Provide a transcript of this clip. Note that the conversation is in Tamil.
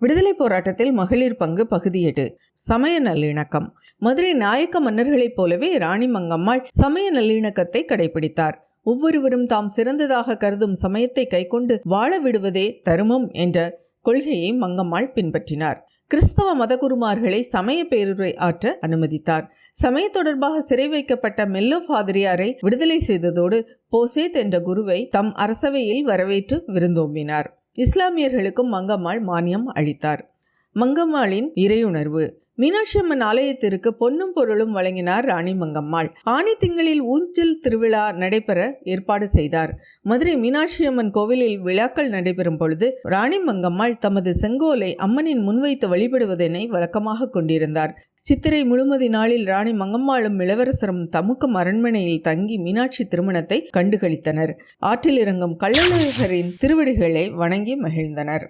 விடுதலை போராட்டத்தில் மகளிர் பங்கு பகுதி எட்டு சமய நல்லிணக்கம். மதுரை நாயக்க மன்னர்களைப் போலவே ராணி மங்கம்மாள் சமய நல்லிணக்கத்தை கடைபிடித்தார். ஒவ்வொருவரும் தாம் சிறந்ததாக கருதும் சமயத்தை கைக்கொண்டு வாழ விடுவதே தருமம் என்ற கொள்கையை மங்கம்மாள் பின்பற்றினார். கிறிஸ்தவ மதகுருமார்களை சமய பேருரை ஆற்ற அனுமதித்தார். சமய தொடர்பாக சிறை வைக்கப்பட்ட மெல்லோ ஃபாதிரியாரை விடுதலை செய்ததோடு போசேத் என்ற குருவை தம் அரசவையில் வரவேற்று விருந்தோம்பினார். இஸ்லாமியர்களுக்கும் மங்கம்மாள் மானியம் அளித்தார். மங்கம்மாளின் இறையுணர்வு மீனாட்சி அம்மன் ஆலயத்திற்கு பொன்னும் பொருளும் வழங்கினார் ராணி மங்கம்மாள். ஆனி திங்களில் ஊஞ்சல் திருவிழா நடைபெற ஏற்பாடு செய்தார். மதுரை மீனாட்சி அம்மன் கோவிலில் விழாக்கள் நடைபெறும் பொழுது ராணி மங்கம்மாள் தமது செங்கோலை அம்மனின் முன்வைத்து வழிபடுவதனை வழக்கமாக கொண்டிருந்தார். சித்திரை முழுமதி நாளில் ராணி மங்கம்மாளும் இளவரசரும் தமுக்கம் அரண்மனையில் தங்கி மீனாட்சி திருமணத்தை கண்டுகளித்தனர். ஆற்றில் இறங்கும் கள்ளழகரின் திருவடிகளை வணங்கி மகிழ்ந்தனர்.